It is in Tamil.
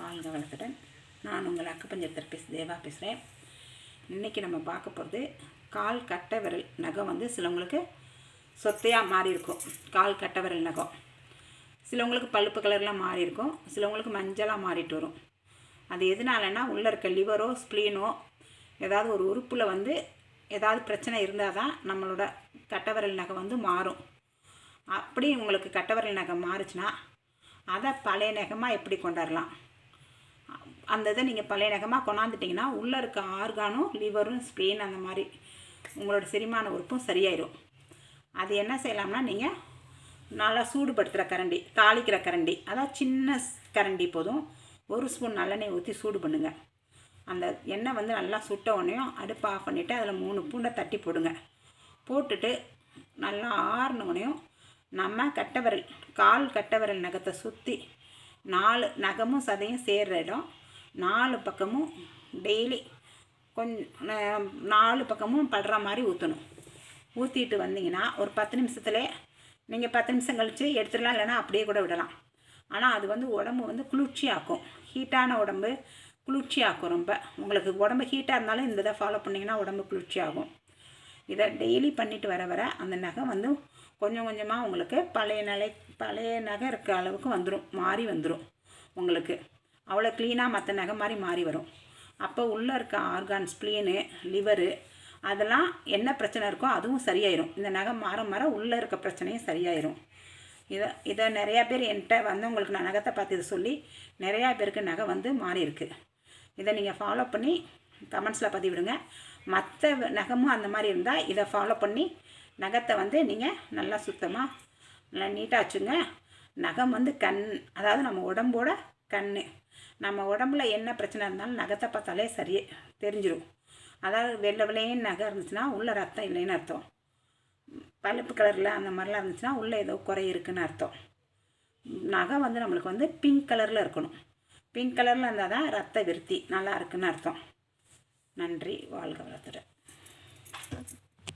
வாழ்க வளத்துடன் நான் உங்கள் அக்குப்பஞ்சர் தெரபிஸ்ட் தேவா பேசுகிறேன் இன்றைக்கி நம்ம பார்க்க போகிறது கால் கட்டை விரல் நகம் வந்து சிலவங்களுக்கு சொத்தையாக மாறி இருக்கும் கால் கட்டை விரல் நகம். சிலவங்களுக்கு பழுப்பு கலர்லாம் மாறி இருக்கும் சிலவங்களுக்கு மஞ்சளாக மாறிட்டு வரும். அது எதனாலன்னா உள்ளே இருக்க லிவரோ ஸ்ப்ளீனோ ஏதாவது ஒரு உறுப்பில் வந்து ஏதாவது பிரச்சனை இருந்தால் தான் நம்மளோட கட்டவரல் நகை வந்து மாறும். அப்படி உங்களுக்கு கட்டவரல் நகை மாறுச்சுன்னா அதை பழைய நகமாக எப்படி கொண்டாடலாம்? அந்த இதை நீங்கள் பழைய நகமாக கொண்டாந்துட்டிங்கன்னா உள்ளே இருக்க ஆர்கானும் லிவரும் ஸ்ப்ளீன் அந்த மாதிரி உங்களோட செரிமான உறுப்பும் சரியாயிடும் அது என்ன செய்யலாம்னா நீங்கள் நல்லா சூடுபடுத்துகிற கரண்டி தாளிக்கிற கரண்டி அதாவது சின்ன கரண்டி போதும். ஒரு ஸ்பூன் நல்லெண்ணெய் ஊற்றி சூடு பண்ணுங்கள் அந்த எண்ணெய் வந்து நல்லா சுட்ட உடனேயும் அடுப்பு ஆஃப் பண்ணிவிட்டு அதில் மூணு பூண்டை தட்டி போடுங்க. போட்டுட்டு நல்லா ஆறின உடனேயும் நம்ம கட்டை விரல் கால் கட்டை விரல் நகத்தை சுற்றி நாலு நகமும் சதையும் சேர்ற இடம். நாலு பக்கமும் டெய்லி கொஞ்சம் நாலு பக்கமும் படுற மாதிரி ஊற்றணும் ஊற்றிட்டு வந்தீங்கன்னா ஒரு பத்து நிமிஷத்துல நீங்கள் பத்து நிமிஷம் கழித்து எடுத்துடலாம் இல்லைன்னா அப்படியே கூட விடலாம். ஆனால் அது வந்து உடம்பு வந்து குளிர்ச்சியாக்கும். ஹீட்டான உடம்பு குளிர்ச்சியாக்கும் ரொம்ப. உங்களுக்கு உடம்பு ஹீட்டாக இருந்தாலும் இந்த இதை ஃபாலோ பண்ணிங்கன்னா உடம்பு குளிர்ச்சி ஆகும் இதை டெய்லி பண்ணிட்டு வர வர அந்த நகை வந்து கொஞ்சம் கொஞ்சமாக உங்களுக்கு பழைய நிலை பழைய நகை இருக்க அளவுக்கு வந்துடும் மாறி வந்துடும் உங்களுக்கு. அவ்வளோ க்ளீனாக மற்ற நகை மாதிரி மாறி வரும். அப்போ உள்ளே இருக்க ஆர்கான் ஸ்ப்ளீனு லிவரு அதெல்லாம் என்ன பிரச்சனை இருக்கோ அதுவும் சரியாயிரும். இந்த நகை மாற மாற உள்ளே இருக்க பிரச்சனையும் சரியாயிரும். இதை இதை நிறையா பேர் என்கிட்ட வந்தவங்களுக்கு நான் நகத்தை பார்த்து இதை சொல்லி நிறையா பேருக்கு நகை வந்து மாறிருக்கு இதை நீங்கள் ஃபாலோ பண்ணி கமெண்ட்ஸில் பதிவிடுங்க. மற்ற நகமும் அந்த மாதிரி இருந்தால் இதை ஃபாலோ பண்ணி நகத்தை வந்து நீங்கள் நல்லா சுத்தமாக நல்லா நீட்டாக வச்சுங்க. நகம் வந்து கண் அதாவது நம்ம உடம்போட கண் நம்ம உடம்புல என்ன பிரச்சனை இருந்தாலும் நகத்தை பார்த்தாலே சரியே தெரிஞ்சிடும் அதாவது வெள்ளை வெள்ளையும் நகை இருந்துச்சுன்னா உள்ளே ரத்தம் இல்லைன்னு அர்த்தம். பழுப்பு கலரில் அந்த மாதிரிலாம் இருந்துச்சுன்னா உள்ளே ஏதோ குறை இருக்குன்னு அர்த்தம். நகை வந்து நம்மளுக்கு வந்து பிங்க் கலரில் இருக்கணும். பிங்க் கலரில் இருந்தால் தான் ரத்த விருத்தி நல்லா இருக்குன்னு அர்த்தம். நன்றி வாழ்க வளத்துடன்